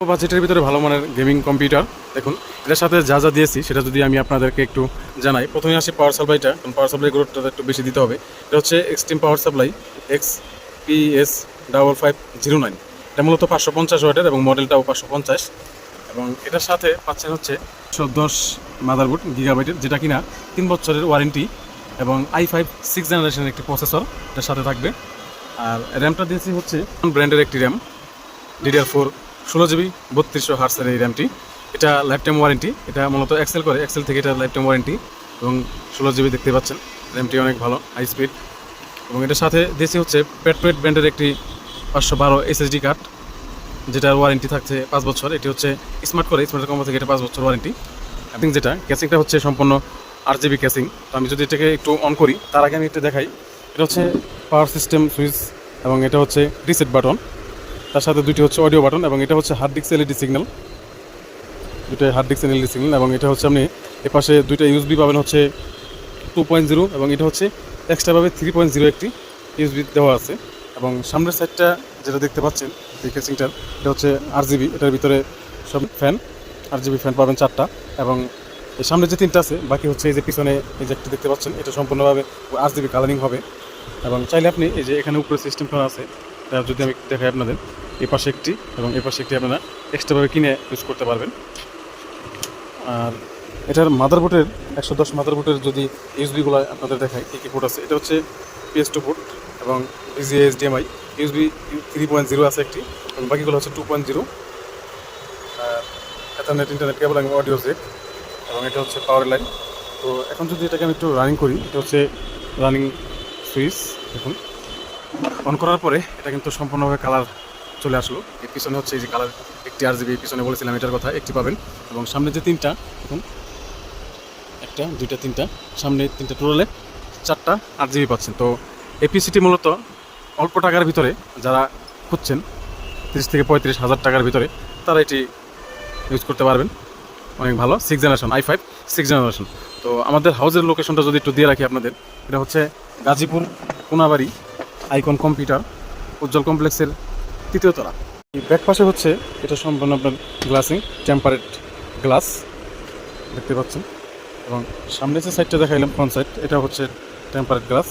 বাজেটের ভিতরে ভালো মানের গেমিং কম্পিউটার দেখুন, এটার সাথে যা যা দিয়েছি, সেটা যদি আমি আপনাদেরকে একটু জানাই প্রথমে আসি পাওয়ার সাপ্লাইটা কারণ পাওয়ার সাপ্লাই গুরুত্বটা একটু বেশি দিতে হবে। এটা হচ্ছে extreme power supply X P S double five zero nine এটা মূলত পাঁচশো পঞ্চাশ ওয়াটের এবং মডেলটাও পাঁচশো পঞ্চাশ। এবং এটার সাথে পাচ্ছেন হচ্ছে একশো দশ মাদারবোর্ড গিগাবাইটের যেটা কিনা তিন বছরের ওয়ারেন্টি এবং আই ফাইভ সিক্স জেনারেশনের একটি প্রসেসর এটার সাথে থাকবে। আর র্যামটা দিয়েছি হচ্ছে ব্র্যান্ডের একটি র্যাম ডিডিআর ফোর ষোলো জিবি, বত্রিশশো হার্সের এই র্যামটি। এটা লাইফ টাইম ওয়ারেন্টি এটা মূলত এক্সেল করে এক্সেল থেকে এটা লাইফ টাইম ওয়ারেন্টি এবং ষোলো জিবি দেখতে পাচ্ছেন। র্যামটি অনেক ভালো হাই স্পিড এবং এটার সাথে দিয়েছি হচ্ছে পেটপেট ব্র্যান্ডের একটি পাঁচশো বারো এসএসডি কার্ড যেটার ওয়ারেন্টি থাকছে পাঁচ বছর। এটি হচ্ছে স্মার্ট করে স্মার্ট কোম্পানি থেকে এটা পাঁচ বছর ওয়ারেন্টি এবং যেটা ক্যাসিংটা হচ্ছে সম্পূর্ণ আট জিবি ক্যাসিং তো আমি যদি এটাকে একটু অন করি, তার আগে আমি এটা দেখাই। এটা হচ্ছে পাওয়ার সিস্টেম সুইচ এবং এটা হচ্ছে রিসেট বাটন তার সাথে দুটি হচ্ছে অডিও বাটন এবং এটা হচ্ছে হার্ড ডিস্ক এলইডি সিগন্যাল দুটো হার্ড ডিস্ক এলইডি সিগন্যাল এবং এটা হচ্ছে আপনি এপাশে দুইটা ইউএসবি পাবেন হচ্ছে টু পয়েন্ট জিরো এবং এটা হচ্ছে এক্সট্রাভাবে থ্রি পয়েন্ট জিরো একটি ইউএসবি দেওয়া আছে এবং সামনের সাইডটা যেটা দেখতে পাচ্ছেন, এই কেসিংটার এটা হচ্ছে আর জিবি এটার ভিতরে সব ফ্যান আর জিবি ফ্যান পাবেন চারটা এবং এই সামনে যে তিনটা আছে, বাকি হচ্ছে এই যে পিছনে এই যে একটা দেখতে পাচ্ছেন, এটা সম্পূর্ণভাবে আর জিবি কালারিং হবে এবং চাইলে আপনি এই যে এখানে উপরে সিস্টেম করা আছে যদি আমি দেখাই আপনাদের। এই পাশে একটি এবং এই পাশে একটি আপনারা এক্সট্রাভাবে কিনে ইউজ করতে পারবেন। আর এটার মাদার মাদারবোর্ডের একশো দশ মাদার মাদারবোর্ডের যদি ইউসবিগুলো আপনাদের দেখাই, কী কী পোর্ট আছে? এটা হচ্ছে পিএস টু পোর্ট এবং VGA HDMI USB three point zero আছে একটি এবং বাকিগুলো হচ্ছে two point zero ethernet internet cable এবং অডিও জেক এবং এটা হচ্ছে পাওয়ার লাইন তো এখন যদি এটাকে আমি একটু রানিং করি, এটা হচ্ছে রানিং সুইচ দেখুন। অন করার পরে এটা কিন্তু সম্পূর্ণভাবে কালার চলে আসলো। এর পিছনে হচ্ছে এই যে কালার একটি আর জিবি পিছনে বলেছিলাম এটার কথা, একটি পাবেন। এবং সামনে যে তিনটা, দেখুন, একটা, দুইটা, তিনটা, সামনে তিনটা টোটালে চারটা আট জিবি পাচ্ছেন। তো এপিসিটি মূলত অল্প টাকার ভিতরে যারা খুঁজছেন, তিরিশ থেকে পঁয়ত্রিশ হাজার টাকার ভিতরে, তারা এটি ইউজ করতে পারবেন। অনেক ভালো। Six generation i five six generation তো আমাদের হাউসের লোকেশনটা যদি একটু দিয়ে রাখি আপনাদের, এটা হচ্ছে গাজীপুর কোনাবাড়ি আইকন কম্পিউটার উজ্জ্বল কমপ্লেক্সের তৃতীয় তলা এই ব্যাক পাশে হচ্ছে, এটা সম্পূর্ণ আপনার গ্লাসিং টেম্পারেট গ্লাস দেখতে পাচ্ছেন। এবং সামনে যে সাইডটা দেখাইলাম ফ্রন্ট সাইড এটা হচ্ছে টেম্পারেট গ্লাস